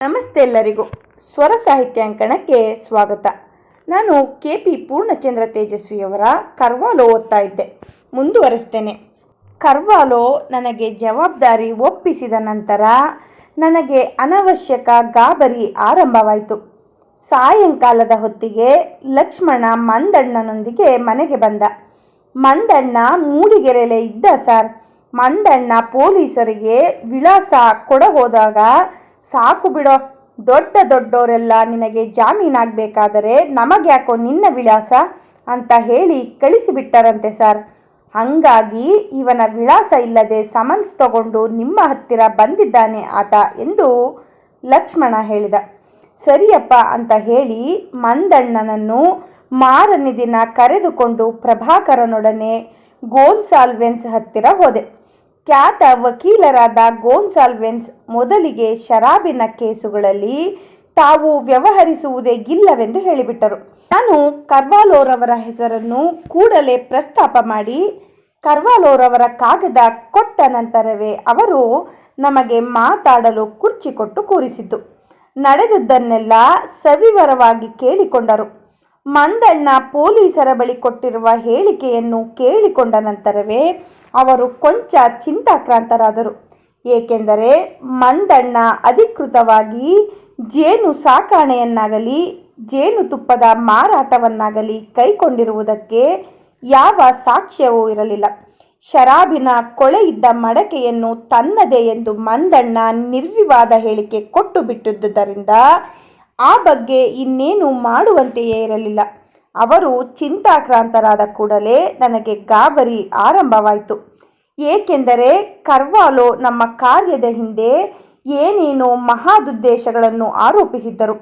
ನಮಸ್ತೆ ಎಲ್ಲರಿಗೂ ಸ್ವರ ಸಾಹಿತ್ಯಾಂಕಣಕ್ಕೆ ಸ್ವಾಗತ. ನಾನು ಕೆ ಪಿ ಪೂರ್ಣಚಂದ್ರ ತೇಜಸ್ವಿಯವರ ಕರ್ವಾಲೋ ಓದ್ತಾ ಇದ್ದೆ. ಮುಂದುವರಿಸ್ತೇನೆ. ಕರ್ವಾಲೋ ನನಗೆ ಜವಾಬ್ದಾರಿ ಒಪ್ಪಿಸಿದ ನಂತರ ನನಗೆ ಅನವಶ್ಯಕ ಗಾಬರಿ ಆರಂಭವಾಯಿತು. ಸಾಯಂಕಾಲದ ಹೊತ್ತಿಗೆ ಲಕ್ಷ್ಮಣ ಮಂದಣ್ಣನೊಂದಿಗೆ ಮನೆಗೆ ಬಂದ. ಮಂದಣ್ಣ ಮೂಡಿಗೆರೆಲೇ ಇದ್ದ ಸರ್. ಮಂದಣ್ಣ ಪೊಲೀಸರಿಗೆ ವಿಳಾಸ ಕೊಡ ಹೋದಾಗ ಸಾಕು ಬಿಡೋ ದೊಡ್ಡ ದೊಡ್ಡವರೆಲ್ಲ ನಿನಗೆ ಜಾಮೀನಾಗಬೇಕಾದರೆ ನಮಗ್ಯಾಕೋ ನಿನ್ನ ವಿಳಾಸ ಅಂತ ಹೇಳಿ ಕಳಿಸಿಬಿಟ್ಟರಂತೆ ಸರ್. ಹಂಗಾಗಿ ಇವನ ವಿಳಾಸ ಇಲ್ಲದೆ ಸಮನ್ಸ್ ತಗೊಂಡು ನಿಮ್ಮ ಹತ್ತಿರ ಬಂದಿದ್ದಾನೆ ಆತ ಎಂದು ಲಕ್ಷ್ಮಣ ಹೇಳಿದ. ಸರಿಯಪ್ಪ ಅಂತ ಹೇಳಿ ಮಂದಣ್ಣನನ್ನು ಮಾರನೇ ದಿನ ಕರೆದುಕೊಂಡು ಪ್ರಭಾಕರನೊಡನೆ ಗೋನ್ಸಾಲ್ವೆನ್ಸ್ ಹತ್ತಿರ ಹೋದೆ. ಖ್ಯಾತ ವಕೀಲರಾದ ಗೋನ್ಸಾಲ್ವೆನ್ಸ್ ಮೊದಲಿಗೆ ಶರಾಬಿನ ಕೇಸುಗಳಲ್ಲಿ ತಾವು ವ್ಯವಹರಿಸುವುದೇ ಇಲ್ಲವೆಂದು ಹೇಳಿಬಿಟ್ಟರು. ನಾನು ಕರ್ವಾಲೋರವರ ಹೆಸರನ್ನು ಕೂಡಲೇ ಪ್ರಸ್ತಾಪ ಮಾಡಿ ಕರ್ವಾಲೋರವರ ಕಾಗದ ಕೊಟ್ಟ ನಂತರವೇ ಅವರು ನಮಗೆ ಮಾತಾಡಲು ಕುರ್ಚಿ ಕೊಟ್ಟು ಕೂರಿಸಿದ್ದು. ನಡೆದದ್ದನ್ನೆಲ್ಲ ಸವಿವರವಾಗಿ ಕೇಳಿಕೊಂಡರು. ಮಂದಣ್ಣ ಪೊಲೀಸರ ಬಳಿ ಕೊಟ್ಟಿರುವ ಹೇಳಿಕೆಯನ್ನು ಕೇಳಿಕೊಂಡ ನಂತರವೇ ಅವರು ಕೊಂಚ ಚಿಂತಾಕ್ರಾಂತರಾದರು. ಏಕೆಂದರೆ ಮಂದಣ್ಣ ಅಧಿಕೃತವಾಗಿ ಜೇನು ಸಾಕಾಣೆಯನ್ನಾಗಲಿ ಜೇನುತುಪ್ಪದ ಮಾರಾಟವನ್ನಾಗಲಿ ಕೈಕೊಂಡಿರುವುದಕ್ಕೆ ಯಾವ ಸಾಕ್ಷ್ಯವೂ ಇರಲಿಲ್ಲ. ಶರಾಬಿನ ಕೊಳೆ ಇದ್ದ ಮಡಕೆಯನ್ನು ತನ್ನದೇ ಎಂದು ಮಂದಣ್ಣ ನಿರ್ವಿವಾದ ಹೇಳಿಕೆ ಕೊಟ್ಟು ಬಿಟ್ಟಿದ್ದುದರಿಂದ ಆ ಬಗ್ಗೆ ಇನ್ನೇನು ಮಾಡುವಂತೆಯೇ ಇರಲಿಲ್ಲ. ಅವರು ಚಿಂತಾಕ್ರಾಂತರಾದ ಕೂಡಲೇ ನನಗೆ ಗಾಬರಿ ಆರಂಭವಾಯಿತು. ಏಕೆಂದರೆ ಕರ್ವಾಲೋ ನಮ್ಮ ಕಾರ್ಯದ ಹಿಂದೆ ಏನೇನೋ ಮಹಾದುದ್ದೇಶಗಳನ್ನು ಆರೋಪಿಸಿದ್ದರು.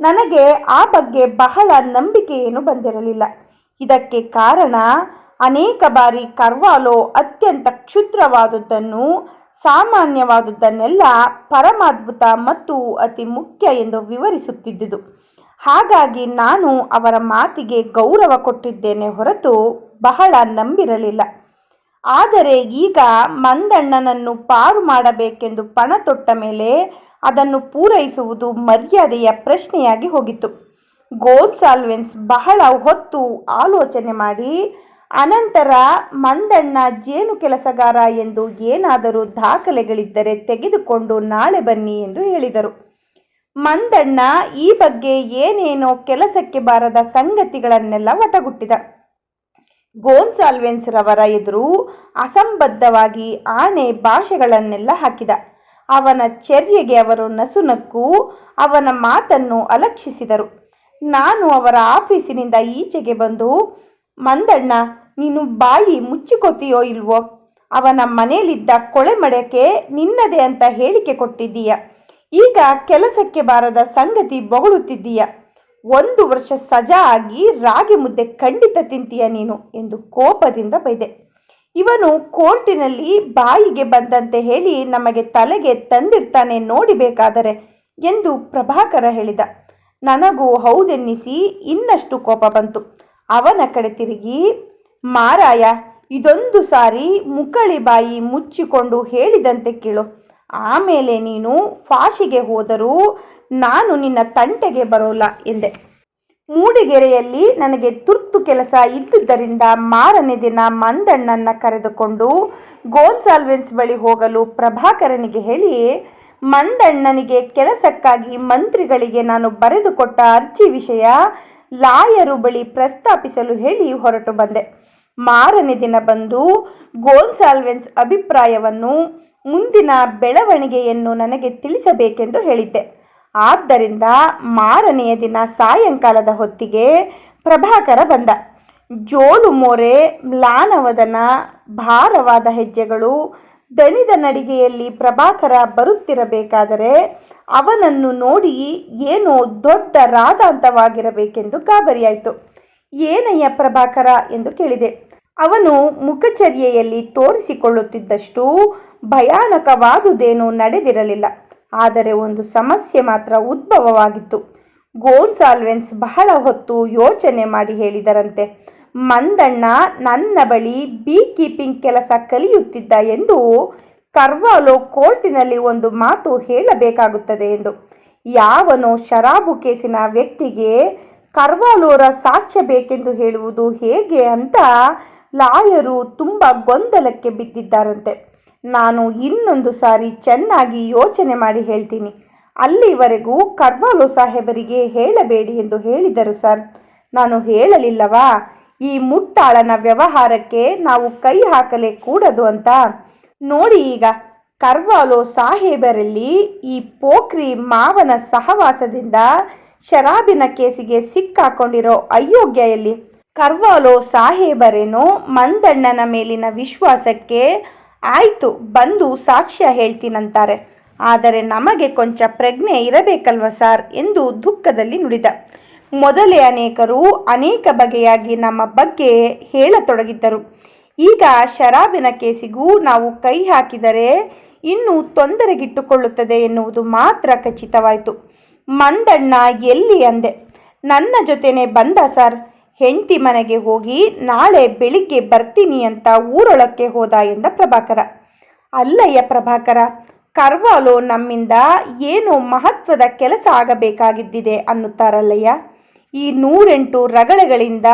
ನನಗೆ ಆ ಬಗ್ಗೆ ಬಹಳ ನಂಬಿಕೆಯೇನು ಬಂದಿರಲಿಲ್ಲ. ಇದಕ್ಕೆ ಕಾರಣ ಅನೇಕ ಬಾರಿ ಕರ್ವಾಲೋ ಅತ್ಯಂತ ಕ್ಷುದ್ರವಾದುದನ್ನು ಸಾಮಾನ್ಯವಾದುದನ್ನೆಲ್ಲ ಪರಮಾದ್ಭುತ ಮತ್ತು ಅತಿ ಮುಖ್ಯ ಎಂದು ವಿವರಿಸುತ್ತಿದ್ದುದು. ಹಾಗಾಗಿ ನಾನು ಅವರ ಮಾತಿಗೆ ಗೌರವ ಕೊಟ್ಟಿದ್ದೇನೆ ಹೊರತು ಬಹಳ ನಂಬಿರಲಿಲ್ಲ. ಆದರೆ ಈಗ ಮಂದಣ್ಣನನ್ನು ಪಾರು ಮಾಡಬೇಕೆಂದು ಪಣ ತೊಟ್ಟ ಮೇಲೆ ಅದನ್ನು ಪೂರೈಸುವುದು ಮರ್ಯಾದೆಯ ಪ್ರಶ್ನೆಯಾಗಿ ಹೋಗಿತ್ತು. ಗೋನ್ಸಾಲ್ವೆನ್ಸ್ ಬಹಳ ಹೊತ್ತು ಆಲೋಚನೆ ಮಾಡಿ ಅನಂತರ ಮಂದಣ್ಣ ಜೇನು ಕೆಲಸಗಾರ ಎಂದು ಏನಾದರೂ ದಾಖಲೆಗಳಿದ್ದರೆ ತೆಗೆದುಕೊಂಡು ನಾಳೆ ಬನ್ನಿ ಎಂದು ಹೇಳಿದರು. ಮಂದಣ್ಣ ಈ ಬಗ್ಗೆ ಏನೇನೋ ಕೆಲಸಕ್ಕೆ ಬಾರದ ಸಂಗತಿಗಳನ್ನೆಲ್ಲ ಒಟಗುಟ್ಟಿದ ಗೋನ್ಸಾಲ್ವೆನ್ಸ್ ರವರ ಎದುರು ಅಸಂಬದ್ಧವಾಗಿ ಆಣೆ ಭಾಷೆಗಳನ್ನೆಲ್ಲ ಹಾಕಿದ. ಅವನ ಚರ್ಯೆಗೆ ಅವರು ನಸುನಕ್ಕು ಅವನ ಮಾತನ್ನು ಅಲಕ್ಷಿಸಿದರು. ನಾನು ಅವರ ಆಫೀಸಿನಿಂದ ಈಚೆಗೆ ಬಂದು, ಮಂದಣ್ಣ ನೀನು ಬಾಯಿ ಮುಚ್ಚಿಕೊತೀಯೋ ಇಲ್ವೋ? ಅವನ ಮನೆಯಲ್ಲಿದ್ದ ಕೊಳೆ ಮಡಕೆ ನಿನ್ನದೇ ಅಂತ ಹೇಳಿಕೆ ಕೊಟ್ಟಿದ್ದೀಯ. ಈಗ ಕೆಲಸಕ್ಕೆ ಬಾರದ ಸಂಗತಿ ಬೊಗಳುತ್ತಿದ್ದೀಯ. ಒಂದು ವರ್ಷ ಸಜಾ ಆಗಿ ರಾಗಿ ಮುದ್ದೆ ಖಂಡಿತ ತಿಂತೀಯ ನೀನು ಎಂದು ಕೋಪದಿಂದ ಬೈದೆ. ಇವನು ಕೋರ್ಟಿನಲ್ಲಿ ಬಾಯಿಗೆ ಬಂದಂತೆ ಹೇಳಿ ನಮಗೆ ತಲೆಗೆ ತಂದಿಡ್ತಾನೆ ನೋಡಿಬೇಕಾದರೆ ಎಂದು ಪ್ರಭಾಕರ ಹೇಳಿದ. ನನಗೂ ಹೌದೆನ್ನಿಸಿ ಇನ್ನಷ್ಟು ಕೋಪ ಬಂತು. ಅವನ ಕಡೆ ತಿರುಗಿ ಮಾರಾಯ, ಇದೊಂದು ಸಾರಿ ಮುಕ್ಕಳಿ ಬಾಯಿ ಮುಚ್ಚಿಕೊಂಡು ಹೇಳಿದಂತೆ ಕೇಳು. ಆಮೇಲೆ ನೀನು ಫಾಶಿಗೆ ಹೋದರೂ ನಾನು ನಿನ್ನ ತಂಟೆಗೆ ಬರೋಲ್ಲ ಎಂದೆ. ಮೂಡಿಗೆರೆಯಲ್ಲಿ ನನಗೆ ತುರ್ತು ಕೆಲಸ ಇದ್ದುದರಿಂದ ಮಾರನೇ ದಿನ ಮಂದಣ್ಣನ ಕರೆದುಕೊಂಡು ಗೋನ್ಸಾಲ್ವೆನ್ಸ್ ಬಳಿ ಹೋಗಲು ಪ್ರಭಾಕರನಿಗೆ ಹೇಳಿ ಮಂದಣ್ಣನಿಗೆ ಕೆಲಸಕ್ಕಾಗಿ ಮಂತ್ರಿಗಳಿಗೆ ನಾನು ಬರೆದುಕೊಟ್ಟ ಅರ್ಜಿ ವಿಷಯ ಲಾಯರು ಬಳಿ ಪ್ರಸ್ತಾಪಿಸಲು ಹೇಳಿ ಹೊರಟು ಬಂದೆ. ಮಾರನೇ ದಿನ ಬಂದು ಗೋನ್ಸಾಲ್ವೆನ್ಸ್ ಅಭಿಪ್ರಾಯವನ್ನು ಮುಂದಿನ ಬೆಳವಣಿಗೆಯನ್ನು ನನಗೆ ತಿಳಿಸಬೇಕೆಂದು ಹೇಳಿದ್ದೆ. ಆದ್ದರಿಂದ ಮಾರನೆಯ ದಿನ ಸಾಯಂಕಾಲದ ಹೊತ್ತಿಗೆ ಪ್ರಭಾಕರ ಬಂದ. ಜೋಲು ಮೋರೆ, ಮ್ಲಾನವದನ, ಭಾರವಾದ ಹೆಜ್ಜೆಗಳು ದಣಿದ ನಡಿಗೆಯಲ್ಲಿ ಪ್ರಭಾಕರ ಬರುತ್ತಿರಬೇಕಾದರೆ ಅವನನ್ನು ನೋಡಿ ಏನೋ ದೊಡ್ಡ ರಾದಾಂತವಾಗಿರಬೇಕೆಂದು ಗಾಬರಿಯಾಯಿತು. ಏನಯ್ಯ ಪ್ರಭಾಕರ ಎಂದು ಕೇಳಿದೆ. ಅವನು ಮುಖಚರ್ಯೆಯಲ್ಲಿ ತೋರಿಸಿಕೊಳ್ಳುತ್ತಿದ್ದಷ್ಟು ಭಯಾನಕವಾದುದೇನೂ ನಡೆದಿರಲಿಲ್ಲ. ಆದರೆ ಒಂದು ಸಮಸ್ಯೆ ಮಾತ್ರ ಉದ್ಭವವಾಗಿತ್ತು. ಗೋನ್ಸಾಲ್ವೆನ್ಸ್ ಬಹಳ ಹೊತ್ತು ಯೋಚನೆ ಮಾಡಿ ಹೇಳಿದರಂತೆ, ಮಂದಣ್ಣ, ನನ್ನ ಬಳಿ ಬೀ ಕೀಪಿಂಗ್ ಕೆಲಸ ಕಲಿಯುತ್ತಿದ್ದ ಎಂದು ಕರ್ವಾಲೋ ಕೋರ್ಟಿನಲ್ಲಿ ಒಂದು ಮಾತು ಹೇಳಬೇಕಾಗುತ್ತದೆ ಎಂದು. ಯಾವನೋ ಶರಾಬು ಕೇಸಿನ ವ್ಯಕ್ತಿಗೆ ಕರ್ವಾಲೋರ ಸಾಕ್ಷ್ಯ ಬೇಕೆಂದು ಹೇಳುವುದು ಹೇಗೆ ಅಂತ ಲಾಯರು ತುಂಬ ಗೊಂದಲಕ್ಕೆ ಬಿದ್ದಿದ್ದಾರಂತೆ. ನಾನು ಇನ್ನೊಂದು ಸಾರಿ ಚೆನ್ನಾಗಿ ಯೋಚನೆ ಮಾಡಿ ಹೇಳ್ತೀನಿ. ಅಲ್ಲಿವರೆಗೂ ಕರ್ವಾಲೋ ಸಾಹೇಬರಿಗೆ ಹೇಳಬೇಡಿ ಎಂದು ಹೇಳಿದರು ಸರ್. ನಾನು ಹೇಳಲಿಲ್ಲವಾ? ಈ ಮುಟ್ಟಾಳನ ವ್ಯವಹಾರಕ್ಕೆ ನಾವು ಕೈ ಹಾಕಲೇ ಕೂಡದು ಅಂತ. ನೋಡಿ ಈಗ ಕರ್ವಾಲೋ ಸಾಹೇಬರಲ್ಲಿ ಈ ಪೋಖ್ರಿ ಮಾವನ ಸಹವಾಸದಿಂದ ಶರಾಬಿನ ಕೇಸಿಗೆ ಸಿಕ್ಕಾಕೊಂಡಿರೋ ಅಯೋಗ್ಯೆಯಲ್ಲಿ ಕರ್ವಾಲೋ ಸಾಹೇಬರೇನೋ ಮಂದಣ್ಣನ ಮೇಲಿನ ವಿಶ್ವಾಸಕ್ಕೆ ಆಯಿತು, ಬಂದು ಸಾಕ್ಷ್ಯ ಹೇಳ್ತೀನಂತಾರೆ. ಆದರೆ ನಮಗೆ ಕೊಂಚ ಪ್ರಜ್ಞೆ ಇರಬೇಕಲ್ವ ಸರ್ ಎಂದು ದುಃಖದಲ್ಲಿ ನುಡಿದ. ಮೊದಲೇ ಅನೇಕರು ಅನೇಕ ಬಗೆಯಾಗಿ ನಮ್ಮ ಬಗ್ಗೆ ಹೇಳತೊಡಗಿದ್ದರು. ಈಗ ಶರಾಬಿನ ಕೇಸಿಗೂ ನಾವು ಕೈ ಹಾಕಿದರೆ ಇನ್ನೂ ತೊಂದರೆಗಿಟ್ಟುಕೊಳ್ಳುತ್ತದೆ ಎನ್ನುವುದು ಮಾತ್ರ ಖಚಿತವಾಯಿತು. ಮಂದಣ್ಣ ಎಲ್ಲಿ ಅಂದೆ? ನನ್ನ ಜೊತೆನೆ ಬಂದ ಸರ್. ಹೆಂಡತಿ ಮನೆಗೆ ಹೋಗಿ ನಾಳೆ ಬೆಳಿಗ್ಗೆ ಬರ್ತೀನಿ ಅಂತ ಊರೊಳಕ್ಕೆ ಹೋದ ಎಂದ ಪ್ರಭಾಕರ. ಅಲ್ಲಯ್ಯ ಪ್ರಭಾಕರ, ಕರ್ವಾಲೋ ನಮ್ಮಿಂದ ಏನು ಮಹತ್ವದ ಕೆಲಸ ಆಗಬೇಕಾಗಿದ್ದಿದೆ ಅನ್ನುತ್ತಾರಲ್ಲಯ್ಯ. ಈ ನೂರೆಂಟು ರಗಳೆಗಳಿಂದ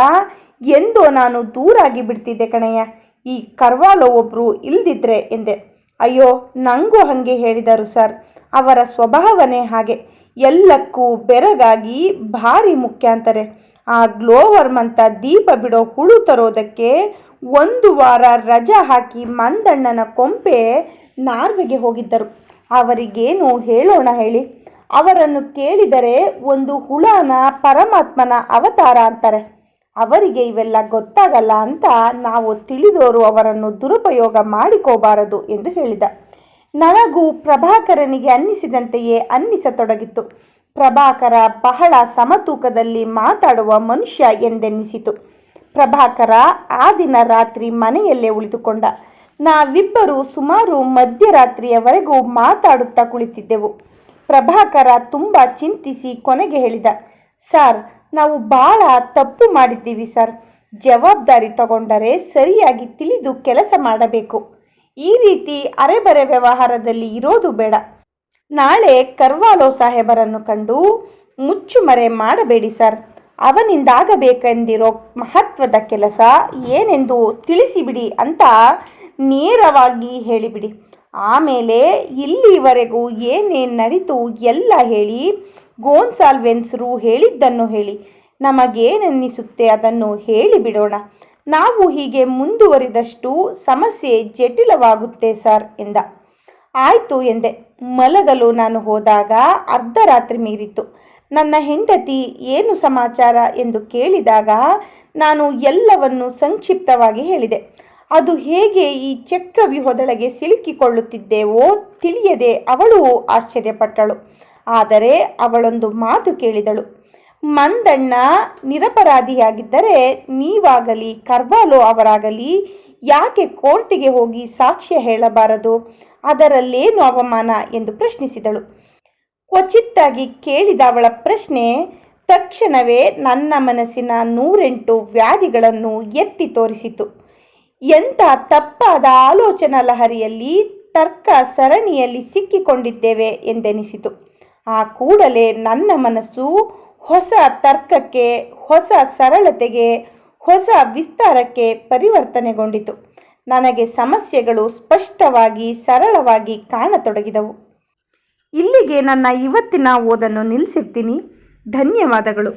ಎಂದೋ ನಾನು ದೂರಾಗಿ ಬಿಡ್ತಿದ್ದೆ ಕಣಯ್ಯ. ಈ ಕರ್ವಾಲೋ ಒಬ್ಬರು ಇಲ್ದಿದ್ರೆ ಎಂದೆ. ಅಯ್ಯೋ, ನಂಗೂ ಹಾಗೆ ಹೇಳಿದರು ಸರ್. ಅವರ ಸ್ವಭಾವನೇ ಹಾಗೆ. ಎಲ್ಲಕ್ಕೂ ಬೆರಗಾಗಿ ಭಾರಿ ಮುಖ್ಯ ಅಂತಾರೆ. ಆ ಗ್ಲೋವರ್ಮಂತ ದೀಪ ಬಿಡೋ ಹುಳು ತರೋದಕ್ಕೆ ಒಂದು ವಾರ ರಜಾ ಹಾಕಿ ಮಂದಣ್ಣನ ಕೊಂಪೆ ನಾರ್ವೆಗೆ ಹೋಗಿದ್ದರು. ಅವರಿಗೇನು ಹೇಳೋಣ ಹೇಳಿ. ಅವರನ್ನು ಕೇಳಿದರೆ ಒಂದು ಹುಳನ ಪರಮಾತ್ಮನ ಅವತಾರ ಅಂತಾರೆ. ಅವರಿಗೆ ಇವೆಲ್ಲ ಗೊತ್ತಾಗಲ್ಲ ಅಂತ ನಾವು ತಿಳಿದವರು ಅವರನ್ನು ದುರುಪಯೋಗ ಮಾಡಿಕೋಬಾರದು ಎಂದು ಹೇಳಿದ. ನನಗೂ ಪ್ರಭಾಕರನಿಗೆ ಅನ್ನಿಸಿದಂತೆಯೇ ಅನ್ನಿಸತೊಡಗಿತ್ತು. ಪ್ರಭಾಕರ ಬಹಳ ಸಮತೂಕದಲ್ಲಿ ಮಾತಾಡುವ ಮನುಷ್ಯ ಎಂದೆನ್ನಿಸಿತು. ಪ್ರಭಾಕರ ಆ ದಿನ ರಾತ್ರಿ ಮನೆಯಲ್ಲೇ ಉಳಿದುಕೊಂಡ. ನಾವಿಬ್ಬರು ಸುಮಾರು ಮಧ್ಯರಾತ್ರಿಯವರೆಗೂ ಮಾತಾಡುತ್ತಾ ಕುಳಿತಿದ್ದೆವು. ಪ್ರಭಾಕರ ತುಂಬ ಚಿಂತಿಸಿ ಕೊನೆಗೆ ಹೇಳಿದ, ಸರ್ ನಾವು ಭಾಳ ತಪ್ಪು ಮಾಡಿದ್ದೀವಿ, ಸರ್. ಜವಾಬ್ದಾರಿ ತಗೊಂಡರೆ ಸರಿಯಾಗಿ ತಿಳಿದು ಕೆಲಸ ಮಾಡಬೇಕು. ಈ ರೀತಿ ಅರೆಬರೆ ವ್ಯವಹಾರದಲ್ಲಿ ಇರೋದು ಬೇಡ. ನಾಳೆ ಕರ್ವಾಲೋ ಸಾಹೇಬರನ್ನು ಕಂಡು ಮುಚ್ಚುಮರೆ ಮಾಡಬೇಡಿ, ಸರ್. ಅವನಿಂದಾಗಬೇಕೆಂದಿರೋ ಮಹತ್ವದ ಕೆಲಸ ಏನೆಂದು ತಿಳಿಸಿಬಿಡಿ ಅಂತ ನೇರವಾಗಿ ಹೇಳಿಬಿಡಿ. ಆಮೇಲೆ ಇಲ್ಲಿವರೆಗೂ ಏನೇನು ನಡೀತು ಎಲ್ಲ ಹೇಳಿ ಗೋನ್ಸಾಲ್ವೆನ್ಸ್ರು ಹೇಳಿದ್ದನ್ನು ಹೇಳಿ. ನಮಗೇನೆನ್ನಿಸುತ್ತೆ ಅದನ್ನು ಹೇಳಿಬಿಡೋಣ ನಾವು ಹೀಗೆ ಮುಂದುವರಿದಷ್ಟು ಸಮಸ್ಯೆ ಜಟಿಲವಾಗುತ್ತೆ ಸರ್ ಎಂದ. ಆಯಿತು ಎಂದೆ. ಮಲಗಲು ನಾನು ಹೋದಾಗ ಅರ್ಧರಾತ್ರಿ ಮೀರಿತು ನನ್ನ ಹೆಂಡತಿ ಏನು ಸಮಾಚಾರ ಎಂದು ಕೇಳಿದಾಗ ನಾನು ಎಲ್ಲವನ್ನು ಸಂಕ್ಷಿಪ್ತವಾಗಿ ಹೇಳಿದೆ. ಅದು ಹೇಗೆ ಈ ಚಕ್ರವ್ಯೂಹದೊಳಗೆ ಸಿಲುಕಿಕೊಳ್ಳುತ್ತಿದ್ದೇವೋ ತಿಳಿಯದೆ ಅವಳು ಆಶ್ಚರ್ಯಪಟ್ಟಳು. ಆದರೆ ಅವಳೊಂದು ಮಾತು ಕೇಳಿದಳು, ಮಂದಣ್ಣ, ನಿರಪರಾಧಿಯಾಗಿದ್ದರೆ ನೀವಾಗಲಿ, ಕರ್ವಾಲೋ ಅವರಾಗಲಿ, ಯಾಕೆ ಕೋರ್ಟಿಗೆ ಹೋಗಿ ಸಾಕ್ಷ್ಯ ಹೇಳಬಾರದು? ಅದರಲ್ಲೇನು ಅವಮಾನ? ಎಂದು ಪ್ರಶ್ನಿಸಿದಳು. ಕ್ವಚಿತ್ತಾಗಿ ಕೇಳಿದ ಅವಳ ಪ್ರಶ್ನೆ, ತಕ್ಷಣವೇ ನನ್ನ ಮನಸ್ಸಿನ ನೂರೆಂಟು ವ್ಯಾಧಿಗಳನ್ನು ಎತ್ತಿ ತೋರಿಸಿತು. ಎಂಥ ತಪ್ಪಾದ ಆಲೋಚನಾ ಲಹರಿಯಲ್ಲಿ ತರ್ಕ ಸರಣಿಯಲ್ಲಿ ಸಿಕ್ಕಿಕೊಂಡಿದ್ದೇವೆ ಎಂದೆನಿಸಿತು. ಆ ಕೂಡಲೇ ನನ್ನ ಮನಸ್ಸು ಹೊಸ ತರ್ಕಕ್ಕೆ, ಹೊಸ ಸರಳತೆಗೆ, ಹೊಸ ವಿಸ್ತಾರಕ್ಕೆ ಪರಿವರ್ತನೆಗೊಂಡಿತು. ನನಗೆ ಸಮಸ್ಯೆಗಳು ಸ್ಪಷ್ಟವಾಗಿ, ಸರಳವಾಗಿ ಕಾಣತೊಡಗಿದವು. ಇಲ್ಲಿಗೆ ನನ್ನ ಇವತ್ತಿನ ಓದನ್ನು ನಿಲ್ಲಿಸಿರ್ತೀನಿ. ಧನ್ಯವಾದಗಳು.